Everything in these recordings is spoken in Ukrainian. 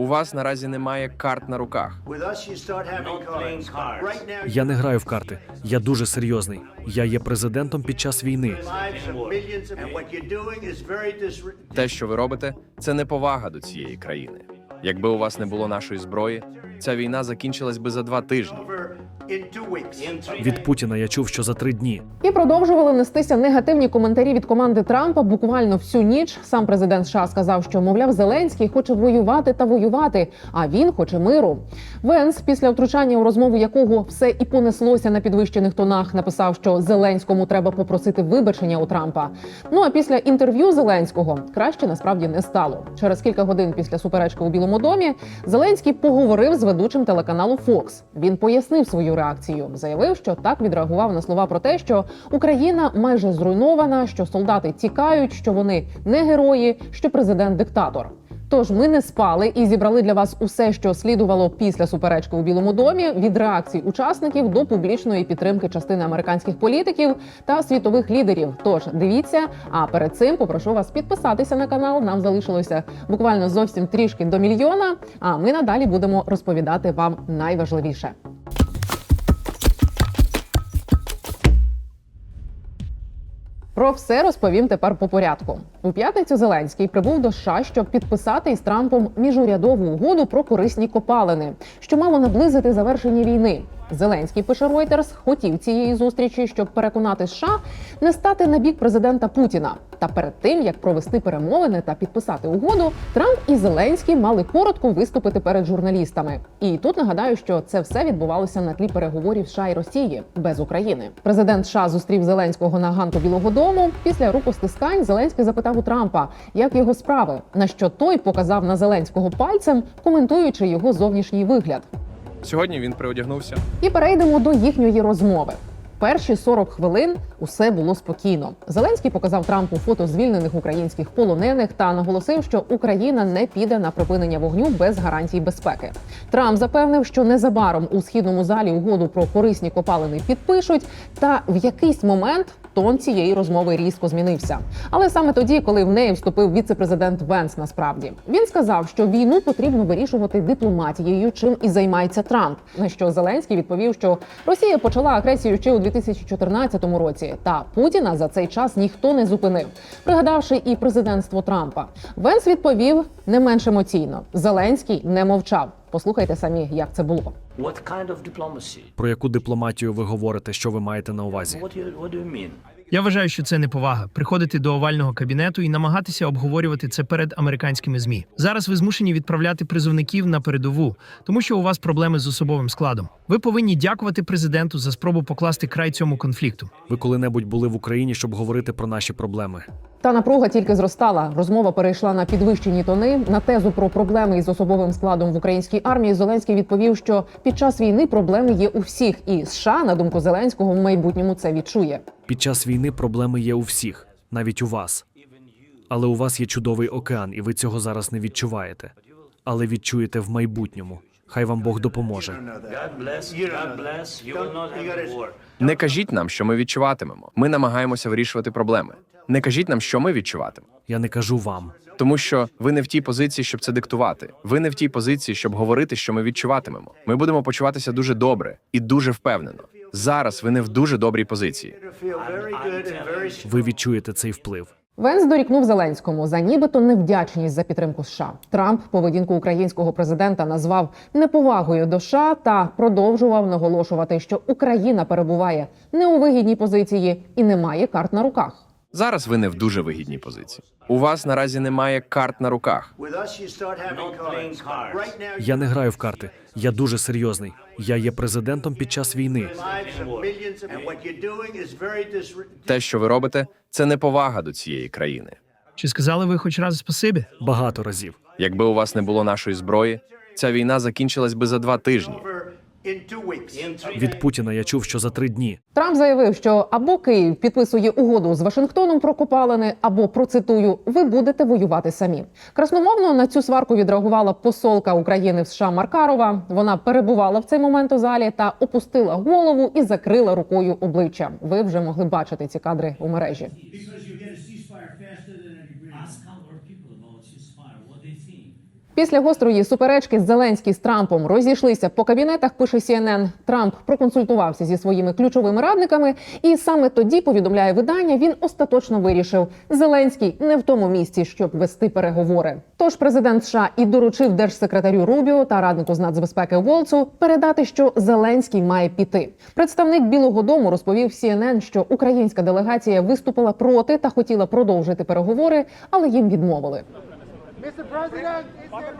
У вас наразі немає карт на руках. Я не граю в карти. Я дуже серйозний. Я є президентом під час війни. Те, що ви робите, це неповага до цієї країни. Якби у вас не було нашої зброї, ця війна закінчилась би за два тижні. Від Путіна я чув, що за три дні. І продовжували нестися негативні коментарі від команди Трампа буквально всю ніч. Сам президент США сказав, що мовляв, Зеленський хоче воювати та воювати, а він хоче миру. Венс, після втручання у розмову якого все і понеслося на підвищених тонах, написав, що Зеленському треба попросити вибачення у Трампа. Ну а після інтерв'ю Зеленського краще насправді не стало. Через кілька годин після суперечки у Білому домі Зеленський поговорив з ведучим телеканалу Fox. Він пояснив свою реакцію, заявив, що так відреагував на слова про те, що Україна майже зруйнована, що солдати тікають, що вони не герої, що президент диктатор. Тож ми не спали і зібрали для вас усе, що слідувало після суперечки у Білому домі, від реакцій учасників до публічної підтримки частини американських політиків та світових лідерів. Тож дивіться. А перед цим попрошу вас підписатися на канал. Нам залишилося буквально зовсім трішки до мільйона. А ми надалі будемо розповідати вам найважливіше. Про все розповім тепер по порядку. У п'ятницю Зеленський прибув до США, щоб підписати із Трампом міжурядову угоду про корисні копалини, що мало наблизити завершення війни. Зеленський пише Reuters, хотів цієї зустрічі, щоб переконати США не стати на бік президента Путіна. Та перед тим як провести перемовини та підписати угоду, Трамп і Зеленський мали коротко виступити перед журналістами. І тут нагадаю, що це все відбувалося на тлі переговорів США і Росії без України. Президент США зустрів Зеленського на ганку Білого Дому. Після рукостискань Зеленський запитав у Трампа, як його справи, на що той показав на Зеленського пальцем, коментуючи його зовнішній вигляд. Сьогодні він приодягнувся. І перейдемо до їхньої розмови. Перші 40 хвилин усе було спокійно. Зеленський показав Трампу фото звільнених українських полонених та наголосив, що Україна не піде на припинення вогню без гарантій безпеки. Трамп запевнив, що незабаром у східному залі угоду про корисні копалини підпишуть. Та в якийсь момент тон цієї розмови різко змінився. Але саме тоді, коли в неї вступив віце-президент Венс, насправді він сказав, що війну потрібно вирішувати дипломатією, чим і займається Трамп. На що Зеленський відповів, що Росія почала агресію ще у 2014 році, та Путіна за цей час ніхто не зупинив, пригадавши і президентство Трампа. Венс відповів не менш емоційно. Зеленський не мовчав. Послухайте самі, як це було. What kind of diplomacy? Про яку дипломатію ви говорите, що ви маєте на увазі? What do you, what do you mean? Я вважаю, що це неповага приходити до овального кабінету і намагатися обговорювати це перед американськими змі. Зараз ви змушені відправляти призовників на передову, тому що у вас проблеми з особовим складом. Ви повинні дякувати президенту за спробу покласти край цьому конфлікту. Ви коли-небудь були в Україні, щоб говорити про наші проблеми? Та напруга тільки зростала. Розмова перейшла на підвищені тони. На тезу про проблеми із особовим складом в українській армії Зеленський відповів, що під час війни проблеми є у всіх, і США, на думку Зеленського, в майбутньому це відчує. Під час війни проблеми є у всіх, навіть у вас. Але у вас є чудовий океан, і ви цього зараз не відчуваєте. Але відчуєте в майбутньому. Хай вам Бог допоможе. Не кажіть нам, що ми відчуватимемо. Ми намагаємося вирішувати проблеми. Не кажіть нам, що ми відчуватимемо. Я не кажу вам. Тому що ви не в тій позиції, щоб це диктувати. Ви не в тій позиції, щоб говорити, що ми відчуватимемо. Ми будемо почуватися дуже добре і дуже впевнено. Зараз ви не в дуже добрій позиції. Ви відчуєте цей вплив. Венс дорікнув Зеленському за нібито невдячність за підтримку США. Трамп поведінку українського президента назвав неповагою до США та продовжував наголошувати, що Україна перебуває не у вигідній позиції і не має карт на руках. Зараз ви не в дуже вигідній позиції. У вас наразі немає карт на руках. Я не граю в карти. Я дуже серйозний. Я є президентом під час війни. Те, що ви робите, це неповага до цієї країни. Чи сказали ви хоч раз спасибі? Багато разів. Якби у вас не було нашої зброї, ця війна закінчилась би за два тижні. Від Путіна я чув, що за три дні. Трамп заявив, що або Київ підписує угоду з Вашингтоном про копалини, або процитую, ви будете воювати самі. Красномовно на цю сварку відреагувала посолка України в США Маркарова. Вона перебувала в цей момент у залі та опустила голову і закрила рукою обличчя. Ви вже могли бачити ці кадри у мережі. Після гострої суперечки Зеленський з Трампом розійшлися по кабінетах. Пише CNN. Трамп проконсультувався зі своїми ключовими радниками, і саме тоді повідомляє видання. Він остаточно вирішив, Зеленський не в тому місці, щоб вести переговори. Тож президент США і доручив держсекретарю Рубіо та раднику з нацбезпеки Волцу передати, що Зеленський має піти. Представник Білого Дому розповів CNN, що українська делегація виступила проти та хотіла продовжити переговори, але їм відмовили. Mr. President, is there.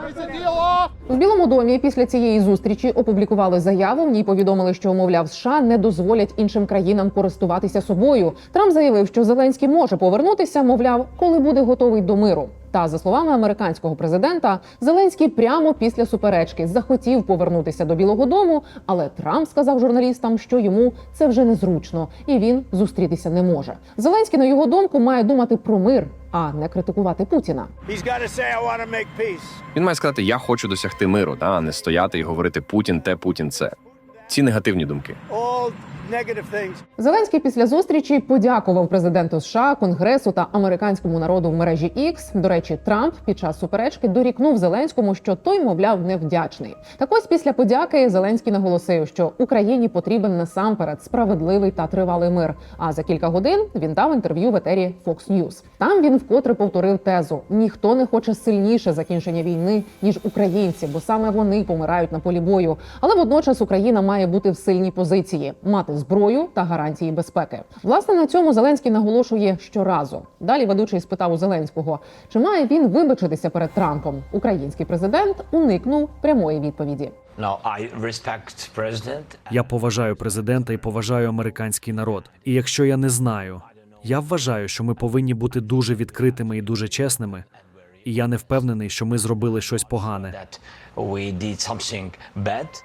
President, deal. В Білому домі після цієї зустрічі опублікували заяву. В ній повідомили, що мовляв США не дозволять іншим країнам користуватися собою. Трамп заявив, що Зеленський може повернутися, мовляв, коли буде готовий до миру. Та за словами американського президента, Зеленський прямо після суперечки захотів повернутися до Білого Дому, але Трамп сказав журналістам, що йому це вже незручно і він зустрітися не може. Зеленський, на його думку, має думати про мир, а не критикувати Путіна. Say. Він має сказати: Я хочу досягти миру, та а не стояти і говорити Путін те, Путін це. Ці негативні думки. Зеленський після зустрічі подякував президенту США, Конгресу та американському народу в мережі X. До речі, Трамп під час суперечки дорікнув Зеленському, що той, мовляв, невдячний. Так ось після подяки Зеленський наголосив, що Україні потрібен насамперед справедливий та тривалий мир. А за кілька годин він дав інтерв'ю в етері Fox News. Там він вкотре повторив тезу: ніхто не хоче сильніше закінчення війни ніж українці, бо саме вони помирають на полі бою. Але водночас Україна має бути в сильній позиції, мати зброю та гарантії безпеки. Власне на цьому Зеленський наголошує щоразу. Далі ведучий спитав у Зеленського, чи має він вибачитися перед Трампом. Український президент уникнув прямої відповіді. Now, I respect president. Я поважаю президента і поважаю американський народ. І якщо я не знаю, я вважаю, що ми повинні бути дуже відкритими і дуже чесними. І я не впевнений, що ми зробили щось погане.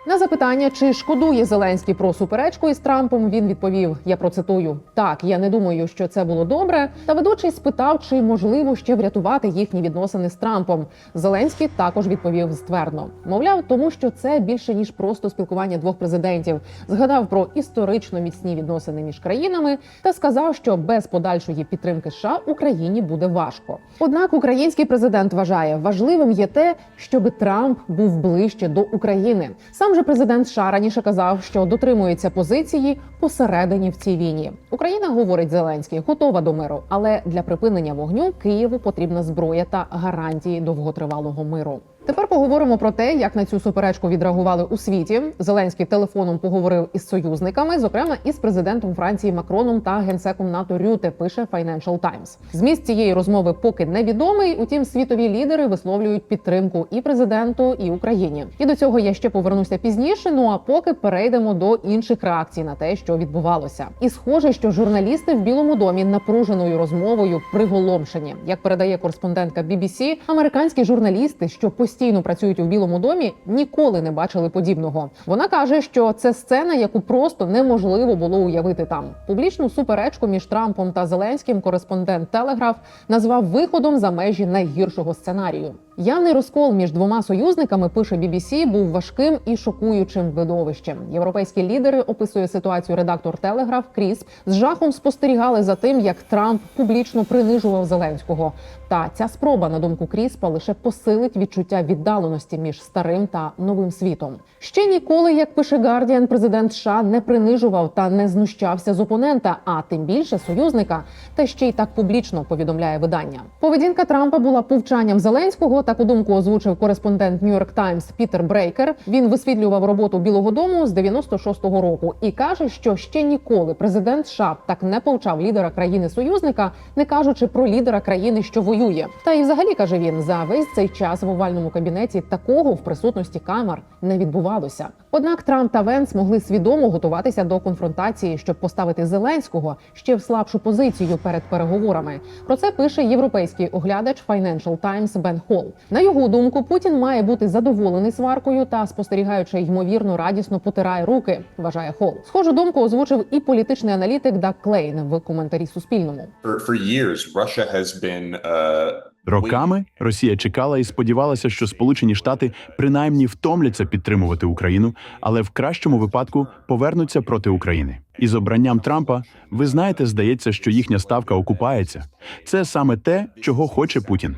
На запитання, чи шкодує Зеленський про суперечку із Трампом, він відповів: я процитую: так, я не думаю, що це було добре. Та ведучий спитав, чи можливо ще врятувати їхні відносини з Трампом. Зеленський також відповів ствердно. Мовляв, тому що це більше ніж просто спілкування двох президентів. Згадав про історично міцні відносини між країнами та сказав, що без подальшої підтримки США Україні буде важко. Однак український президент вважає, важливим є те, щоб Трамп був ближче до України. Сам же президент США раніше казав, що дотримується позиції посередині в цій війні. Україна говорить Зеленський, готова до миру, але для припинення вогню Києву потрібна зброя та гарантії довготривалого миру. Тепер поговоримо про те, як на цю суперечку відреагували у світі. Зеленський телефоном поговорив із союзниками, зокрема із президентом Франції Макроном та генсеком НАТО Рюте. Пише Financial Times. Зміст цієї розмови поки невідомий. Утім, світові лідери висловлюють підтримку і президенту, і Україні. І до цього я ще повернуся пізніше. Ну а поки перейдемо до інших реакцій на те, що відбувалося. І схоже, що журналісти в Білому домі напруженою розмовою приголомшені. Як передає кореспондентка BBC, американські журналісти, що постійно працюють у Білому домі, ніколи не бачили подібного. Вона каже, що це сцена, яку просто неможливо було уявити там. Публічну суперечку між Трампом та Зеленським кореспондент Телеграф назвав виходом за межі найгіршого сценарію. Явний розкол між двома союзниками, пише BBC, був важким і шокуючим видовищем. Європейські лідери описує ситуацію редактор Телеграф Кріс з жахом спостерігали за тим, як Трамп публічно принижував Зеленського. Та ця спроба, на думку Кріспа, лише посилить відчуття віддаленості між старим та новим світом. Ще ніколи, як пише Guardian, президент США не принижував та не знущався з опонента, а тим більше союзника, та ще й так публічно повідомляє видання. Поведінка Трампа була повчанням Зеленського. Таку думку озвучив кореспондент York Times Пітер Брейкер. Він висвітлював роботу Білого Дому з 96-го року і каже, що ще ніколи президент США так не повчав лідера країни союзника, не кажучи про лідера країни, що воює. Та і взагалі каже він за весь цей час в овальному кабінеті такого в присутності камер не відбувалося. Однак Трамп та Венс могли свідомо готуватися до конфронтації, щоб поставити Зеленського ще в слабшу позицію перед переговорами. Про це пише європейський оглядач Financial Times Бен Холл. На його думку, Путін має бути задоволений сваркою та спостерігаючи ймовірно радісно потирає руки. Вважає Холл. Схожу думку озвучив і політичний аналітик Дак Клейн в коментарі Суспільному. For, for years, Russia has been uh, Роками Росія чекала і сподівалася, що Сполучені Штати принаймні втомляться підтримувати Україну, але в кращому випадку повернуться проти України. І з обранням Трампа, ви знаєте, здається, що їхня ставка окупається. Це саме те, чого хоче Путін.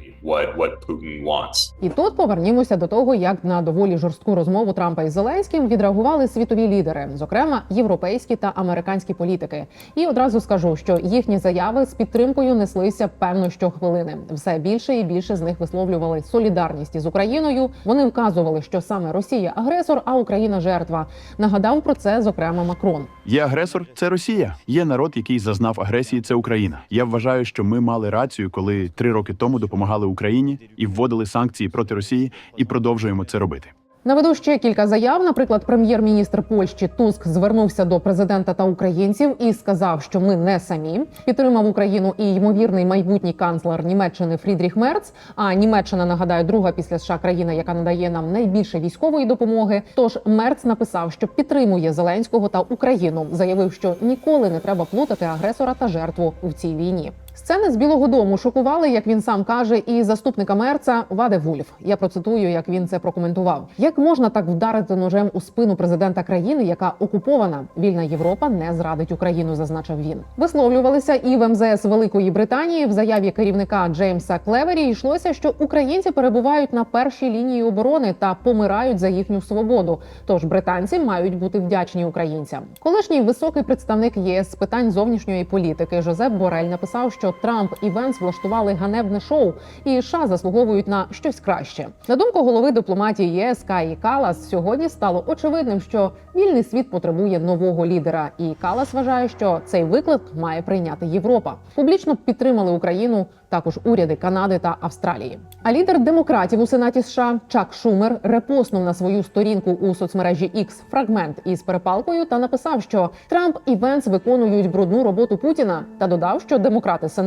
І тут повернімося до того, як на доволі жорстку розмову Трампа із Зеленським відреагували світові лідери, зокрема європейські та американські політики. І одразу скажу, що їхні заяви з підтримкою неслися певно щохвилини. Все більше і більше з них висловлювали солідарність із Україною. Вони вказували, що саме Росія агресор, а Україна жертва. Нагадав про це зокрема Макрон. Є агресор це Росія. Є народ, який зазнав агресії. Це Україна. Я вважаю, що ми мали рацію, коли три роки тому допомагали Україні і вводили санкції проти Росії, і продовжуємо це робити. Наведу ще кілька заяв. Наприклад, прем'єр-міністр Польщі Туск звернувся до президента та українців і сказав, що ми не самі. Підтримав Україну і ймовірний майбутній канцлер Німеччини Фрідріх Мерц. А Німеччина нагадаю, друга після США країна, яка надає нам найбільше військової допомоги. Тож Мерц написав, що підтримує Зеленського та Україну. Заявив, що ніколи не треба плутати агресора та жертву в цій війні. Сцени з Білого Дому шокували, як він сам каже, і заступника мерца Ваде Вульф. Я процитую, як він це прокоментував. Як можна так вдарити ножем у спину президента країни, яка окупована? Вільна Європа не зрадить Україну, зазначив він. Висловлювалися і в МЗС Великої Британії в заяві керівника Джеймса Клевері йшлося, що українці перебувають на першій лінії оборони та помирають за їхню свободу. Тож британці мають бути вдячні українцям. Колишній високий представник ЄС з питань зовнішньої політики Жозеп Борель написав, що Трамп і Венс влаштували ганебне шоу, і США заслуговують на щось краще. На думку голови дипломатії ЄС Каї Калас, сьогодні стало очевидним, що вільний світ потребує нового лідера. І Калас вважає, що цей виклик має прийняти Європа. Публічно підтримали Україну також уряди Канади та Австралії. А лідер демократів у Сенаті США Чак Шумер репостнув на свою сторінку у соцмережі X фрагмент із перепалкою та написав, що Трамп і Венс виконують брудну роботу Путіна та додав, що демократи Сенату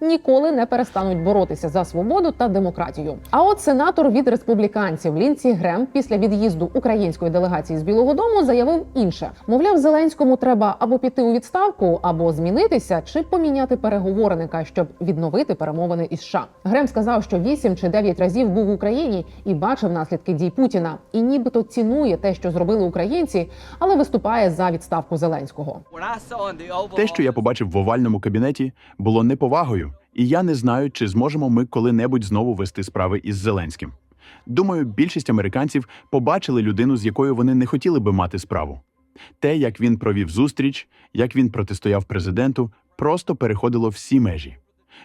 ніколи не перестануть боротися за свободу та демократію. А от сенатор від республіканців Лінсі Грем після від'їзду української делегації з Білого Дому заявив інше: мовляв, Зеленському треба або піти у відставку, або змінитися, чи поміняти переговорника, щоб відновити перемовини із США. Грем сказав, що 8 чи 9 разів був в Україні і бачив наслідки дій Путіна, і нібито цінує те, що зробили українці, але виступає за відставку Зеленського. Те, що я побачив в овальному кабінеті, було неповагою, і я не знаю, чи зможемо ми коли-небудь знову вести справи із Зеленським. Думаю, більшість американців побачили людину, з якою вони не хотіли би мати справу. Те, як він провів зустріч, як він протистояв президенту, просто переходило всі межі.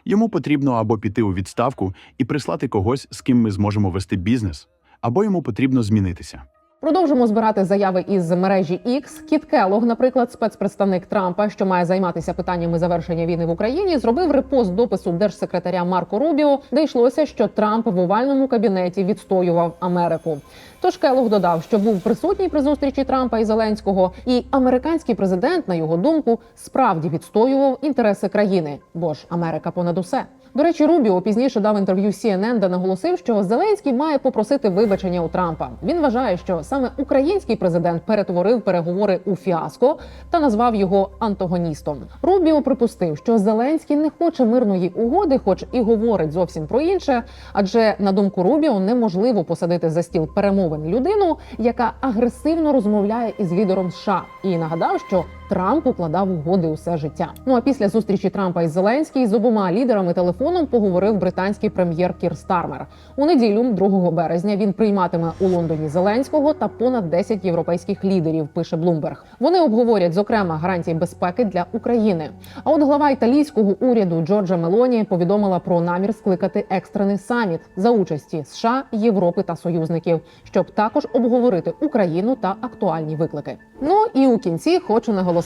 Йому потрібно або піти у відставку і прислати когось, з ким ми зможемо вести бізнес, або йому потрібно змінитися. Продовжимо збирати заяви із мережі X. Кіт Келог, наприклад, спецпредставник Трампа, що має займатися питаннями завершення війни в Україні, зробив репост допису держсекретаря Марко Рубіо, де йшлося, що Трамп в овальному кабінеті відстоював Америку. Тож Келлог додав, що був присутній при зустрічі Трампа і Зеленського, і американський президент, на його думку, справді відстоював інтереси країни, бо ж Америка понад усе. До речі, Рубіо пізніше дав інтерв'ю CNN, де наголосив, що Зеленський має попросити вибачення у Трампа. Він вважає, що саме український президент перетворив переговори у фіаско та назвав його антагоністом. Рубіо припустив, що Зеленський не хоче мирної угоди, хоч і говорить зовсім про інше. Адже на думку Рубіо неможливо посадити за стіл перемовин людину, яка агресивно розмовляє із лідером США. І нагадав, що Трамп укладав угоди усе життя. Ну а після зустрічі Трампа із Зеленський з обома лідерами телефоном поговорив британський прем'єр Кір Стармер. У неділю, 2 березня, він прийматиме у Лондоні Зеленського та понад 10 європейських лідерів. Пише Блумберг. Вони обговорять зокрема гарантії безпеки для України. А от глава італійського уряду Джорджа Мелоні повідомила про намір скликати екстрений саміт за участі США, Європи та союзників, щоб також обговорити Україну та актуальні виклики. Ну і у кінці хочу наголосити: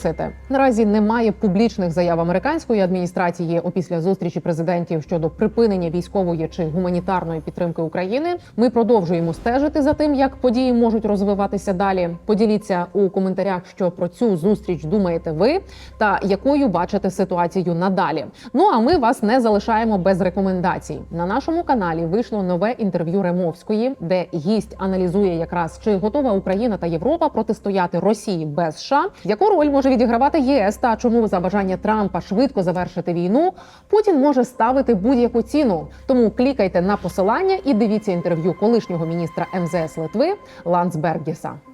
наразі немає публічних заяв американської адміністрації опісля зустрічі президентів щодо припинення військової чи гуманітарної підтримки України. Ми продовжуємо стежити за тим, як події можуть розвиватися далі. Поділіться у коментарях, що про цю зустріч думаєте ви, та якою бачите ситуацію надалі. Ну а ми вас не залишаємо без рекомендацій. На нашому каналі вийшло нове інтерв'ю Ремовської, де гість аналізує якраз чи готова Україна та Європа протистояти Росії без США, яку роль може відігравати ЄС та чому за бажання Трампа швидко завершити війну Путін може ставити будь-яку ціну. Тому клікайте на посилання і дивіться інтерв'ю колишнього міністра МЗС Литви Лансбергіса.